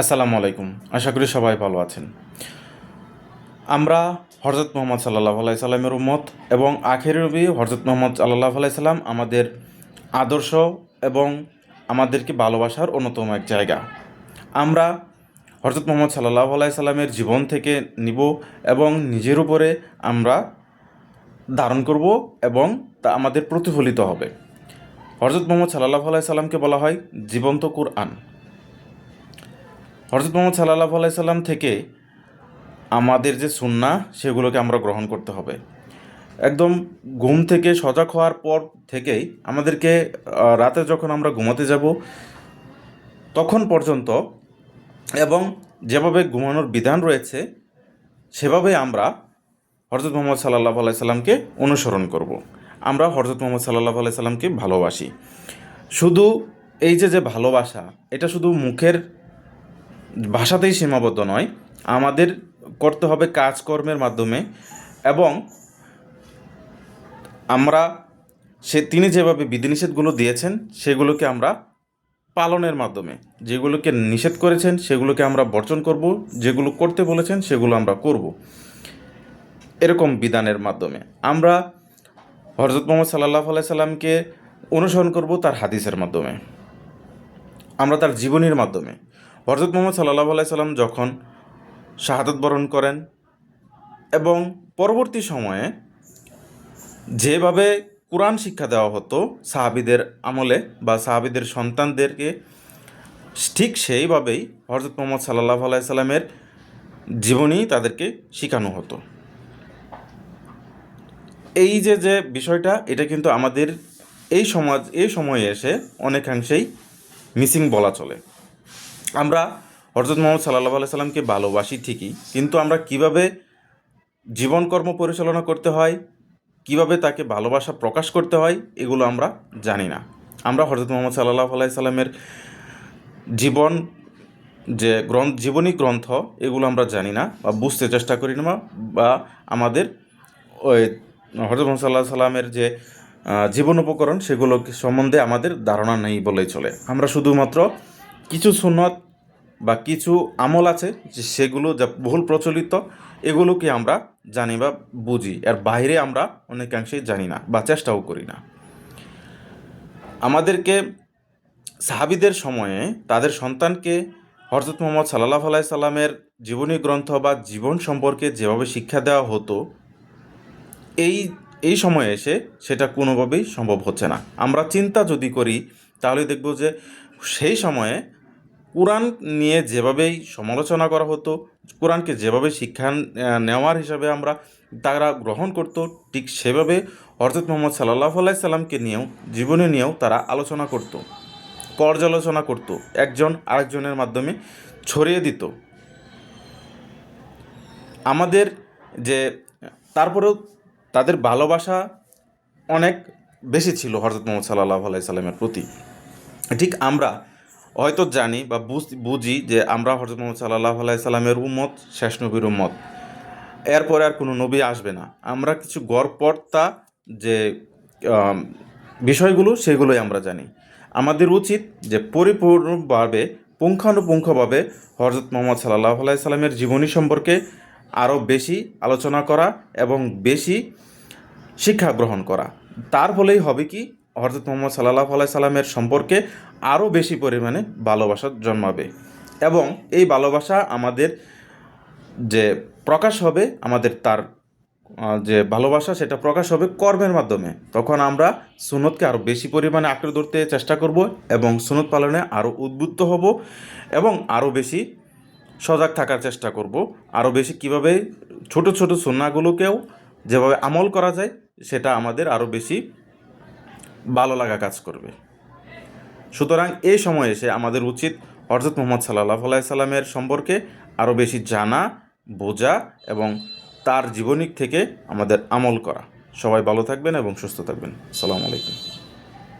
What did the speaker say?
আসসালামু আলাইকুম। আশা করি সবাই ভালো আছেন। আমরা হরজত মোহাম্মদ সাল্লাহ আলাই সাল্লামের উম্মত এবং আখের নবী হরজত মোহাম্মদ সাল্লাহ আলাই সাল্লাম আমাদের আদর্শ এবং আমাদেরকে ভালোবাসার অন্যতম এক জায়গা। আমরা হরজত মোহাম্মদ সাল্লাহ আলাই সাল্লামের জীবন থেকে নিব এবং নিজের উপরে আমরা ধারণ করব এবং তা আমাদের প্রতিফলিত হবে। হরজত মোহাম্মদ সাল্লাহ আলাই সাল্লামকে বলা হয় জীবন্ত কুরআন। হরজত মোহাম্মদ সাল্লাহ আলাইসাল্লাম থেকে আমাদের যে সুন্না সেগুলোকে আমরা গ্রহণ করতে হবে একদম ঘুম থেকে সজাগ হওয়ার পর থেকেই আমাদেরকে রাতে যখন আমরা ঘুমাতে যাব, তখন পর্যন্ত এবং যেভাবে ঘুমানোর বিধান রয়েছে, সেভাবে আমরা হরজত মোহাম্মদ সাল্লাহ আলাইসাল্লামকে অনুসরণ করব। আমরা হরজত মোহাম্মদ সাল্লাহ আলাইসাল্লামকে ভালোবাসি শুধু এই যে যে ভালোবাসা, এটা শুধু মুখের ভাষাতেই সীমাবদ্ধ নয়। আমাদের করতে হবে কাজকর্মের মাধ্যমে এবং আমরা সে তিনি যেভাবে বিধিনিষেধগুলো দিয়েছেন, সেগুলোকে আমরা পালনের মাধ্যমে, যেগুলোকে নিষেধ করেছেন, সেগুলোকে আমরা বর্জন করব, যেগুলো করতে বলেছেন, সেগুলো আমরা করব। এরকম বিধানের মাধ্যমে। আমরা হরজত মোহাম্মদ সাল্লাহ সাল্লামকে অনুসরণ করব তার হাদিসের মাধ্যমে। আমরা তার জীবনীর মাধ্যমে। হরজত মোহাম্মদ সাল্লাহ আলাইসাল্লাম যখন শাহাদত বরণ করেন এবং পরবর্তী সময়ে যেভাবে কোরআন শিক্ষা দেওয়া হতো, সাহাবিদের আমলে বা সাহাবিদের সন্তানদেরকে ঠিক সেইভাবেই হরজত মোহাম্মদ সাল্লাহ আলাইসাল্লামের জীবনী তাদেরকে শেখানো হতো। এই যে যে বিষয়টা, এটা কিন্তু আমাদের এই সমাজ, এই সময়ে এসে অনেকাংশেই মিসিং বলা চলে। আমরা হরজত মোহাম্মদ সাল্লাহ আলাই সাল্লামকে ভালোবাসি ঠিকই, কিন্তু আমরা কীভাবে জীবনকর্ম পরিচালনা করতে হয়, কীভাবে তাকে ভালোবাসা প্রকাশ করতে হয়, এগুলো আমরা জানি না। আমরা হরজত মোহাম্মদ সাল্লাহ আলাই সাল্লামের জীবন, যে গ্রন্থ, জীবনী গ্রন্থ, এগুলো আমরা জানি না বা বুঝতে চেষ্টা করি না বা আমাদের ওই হরজত মোহাম্মদ সাল্লাহ সাল্লামের যে জীবন উপকরণ সেগুলো সম্বন্ধে আমাদের ধারণা নেই বলেই চলে। আমরা শুধুমাত্র কিছু সুন্নত বা কিছু আমল আছে যে সেগুলো যা বহুল প্রচলিত, এগুলোকে আমরা জানি বা বুঝি। এর বাইরে আমরা অনেকাংশেই জানি না বা চেষ্টাও করি না। আমাদেরকে সাহাবিদের সময়ে তাদের সন্তানকে হরজত মোহাম্মদ সাল্লাহ আলাই সাল্লামের জীবনী গ্রন্থ বা জীবন সম্পর্কে যেভাবে শিক্ষা দেওয়া হতো, এই এই সময়ে এসে সেটা কোনোভাবেই সম্ভব হচ্ছে না। আমরা চিন্তা যদি করি, তাহলে দেখব যে সেই সময়ে কোরআন নিয়ে যেভাবেই সমালোচনা করা হতো, কোরআনকে যেভাবে শিক্ষা নেওয়ার হিসাবে আমরা তারা গ্রহণ করতো, ঠিক সেভাবে হরজত মোহাম্মদ সাল্লাহ সাল্লামকে নিয়েও, জীবনে নিয়েও তারা আলোচনা করত, পর্যালোচনা করত, একজন আরেকজনের মাধ্যমে ছড়িয়ে দিত। আমাদের যে, তারপরেও তাদের ভালোবাসা অনেক বেশি ছিল হরজত মোহাম্মদ সাল্লাহ আলাইসাল্লামের প্রতি। ঠিক আমরা হয়তো জানি বা বুঝ- যে আমরা হরজত মোহাম্মদ সাল্লাহ আলাইসাল্লামের উম্মত, শেষ নবীর উম্মত। এরপরে আর কোনো নবী আসবে না। আমরা কিছু গড়পড়তা যে বিষয়গুলো সেগুলোই আমরা জানি। আমাদের উচিত যে পরিপূর্ণভাবে, পুঙ্খানুপুঙ্খভাবে হরজত মোহাম্মদ সাল্লাহ আলাইসাল্লামের জীবনী সম্পর্কে আরও বেশি আলোচনা করা এবং বেশি শিক্ষা গ্রহণ করা। তার ফলেই হবে কি? হরজত মোহাম্মদ সাল্লাহ আলাই সাল্লামের সম্পর্কে আরও বেশি পরিমাণে ভালোবাসা জন্মাবে। এবং এই ভালোবাসা আমাদের যে প্রকাশ হবে, আমাদের তার যে ভালোবাসা সেটা প্রকাশ হবে কর্মের মাধ্যমে। তখন আমরা সুনতকে আরও বেশি পরিমাণে আঁকড়ে ধরতে চেষ্টা করব এবং সুনত পালনে আরও উদ্বুদ্ধ হব এবং আরও বেশি সজাগ থাকার চেষ্টা করব। আরও বেশি কীভাবে ছোট ছোট সুন্নাগুলোকেও যেভাবে আমল করা যায়, সেটা আমাদের আরও বেশি ভালো লাগা কাজ করবে। সুতরাং এই সময় এসে আমাদের উচিত হরজত মোহাম্মদ সাল্লাহ সাল্লামের সম্পর্কে আরও বেশি জানা, বোঝা এবং তার জীবনী থেকে আমাদের আমল করা। সবাই ভালো থাকবেন এবং সুস্থ থাকবেন। সালাম আলাইকুম।